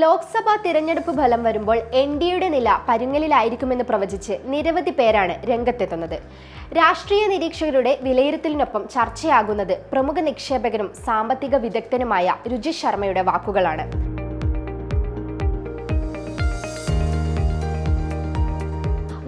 ലോക്സഭാ തിരഞ്ഞെടുപ്പ് ഫലം വരുമ്പോൾ എൻ ഡി എയുടെ നില പരുങ്ങലിലായിരിക്കുമെന്ന് പ്രവചിച്ച് നിരവധി പേരാണ് രംഗത്തെത്തുന്നത്. രാഷ്ട്രീയ നിരീക്ഷകരുടെ വിലയിരുത്തലിനൊപ്പം ചർച്ചയാകുന്നത് പ്രമുഖ നിക്ഷേപകനും സാമ്പത്തിക വിദഗ്ധനുമായ രുചി ശർമ്മയുടെ വാക്കുകളാണ്.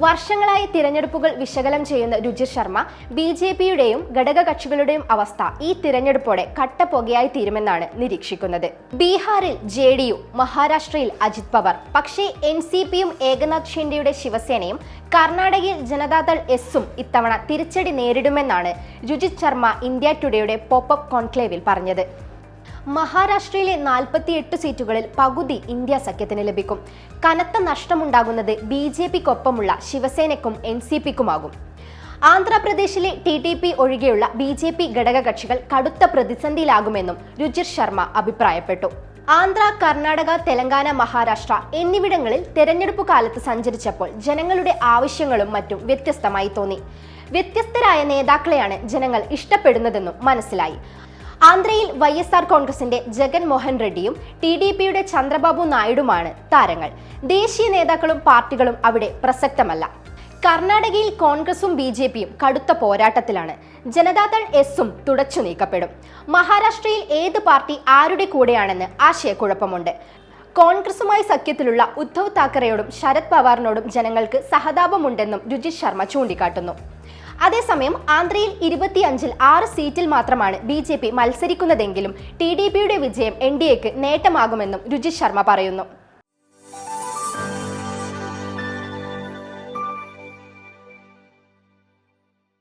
വർഷങ്ങളായി തിരഞ്ഞെടുപ്പുകൾ വിശകലനം ചെയ്യുന്ന രുചിർ ശർമ്മ ബി ജെ പിയുടെയും ഘടകകക്ഷികളുടെയും അവസ്ഥ ഈ തിരഞ്ഞെടുപ്പോടെ കട്ടപ്പുകയായി തീരുമെന്നാണ് നിരീക്ഷിക്കുന്നത്. ബീഹാറിൽ ജെ ഡി യു മഹാരാഷ്ട്രയിൽ അജിത് പവർ പക്ഷേ എൻ സി പിയും ഏകനാഥ് ഷിൻഡെയുടെ ശിവസേനയും കർണാടകയിൽ ജനതാദൾ എസും ഇത്തവണ തിരിച്ചടി നേരിടുമെന്നാണ് രുചിത് ശർമ്മ ഇന്ത്യ ടുഡേയുടെ പോപ്പ് കോൺക്ലേവിൽ പറഞ്ഞത്. മഹാരാഷ്ട്രയിലെ നാൽപ്പത്തിയെട്ട് സീറ്റുകളിൽ പകുതി ഇന്ത്യ സഖ്യത്തിന് ലഭിക്കും. കനത്ത നഷ്ടമുണ്ടാകുന്നത് ബി ജെ പിക്കൊപ്പമുള്ള ശിവസേനയ്ക്കും എൻ സി പിക്കുമാകും. ആന്ധ്രാപ്രദേശിലെ ടി ടി പി ഒഴികെയുള്ള ബി ജെ പി ഘടകകക്ഷികൾ കടുത്ത പ്രതിസന്ധിയിലാകുമെന്നും രുചിർ ശർമ്മ അഭിപ്രായപ്പെട്ടു. ആന്ധ്ര കർണാടക തെലങ്കാന മഹാരാഷ്ട്ര എന്നിവിടങ്ങളിൽ തെരഞ്ഞെടുപ്പ് കാലത്ത് സഞ്ചരിച്ചപ്പോൾ ജനങ്ങളുടെ ആവശ്യങ്ങളും മറ്റും വ്യത്യസ്തമായി തോന്നി. വ്യത്യസ്തരായ നേതാക്കളെയാണ് ജനങ്ങൾ ഇഷ്ടപ്പെടുന്നതെന്നും മനസ്സിലായി. ആന്ധ്രയിൽ വൈ എസ് ആർ കോൺഗ്രസിന്റെ ജഗൻ മോഹൻ റെഡ്ഡിയും ടി ഡി പിയുടെ ചന്ദ്രബാബു നായിഡുമാണ് താരങ്ങൾ. ദേശീയ നേതാക്കളും പാർട്ടികളും അവിടെ പ്രസക്തമല്ല. കർണാടകയിൽ കോൺഗ്രസും ബി ജെ പിയും കടുത്ത പോരാട്ടത്തിലാണ്. ജനതാദൾ എസും തുടച്ചു നീക്കപ്പെടും. മഹാരാഷ്ട്രയിൽ ഏത് പാർട്ടി ആരുടെ കൂടെയാണെന്ന് ആശയക്കുഴപ്പമുണ്ട്. കോൺഗ്രസുമായി സഖ്യത്തിലുള്ള ഉദ്ധവ് താക്കറെയോടും ശരത് പവാറിനോടും ജനങ്ങൾക്ക് സഹതാപമുണ്ടെന്നും രുചിത് ശർമ്മ ചൂണ്ടിക്കാട്ടുന്നു. അതേസമയം ആന്ധ്രയിൽ ഇരുപത്തിയഞ്ചിൽ ആറ് സീറ്റിൽ മാത്രമാണ് ബി ജെ പി മത്സരിക്കുന്നതെങ്കിലും ടി ഡി പിയുടെ വിജയം എൻ ഡി എക്ക് നേട്ടമാകുമെന്നും രുചിത് ശർമ്മ പറയുന്നു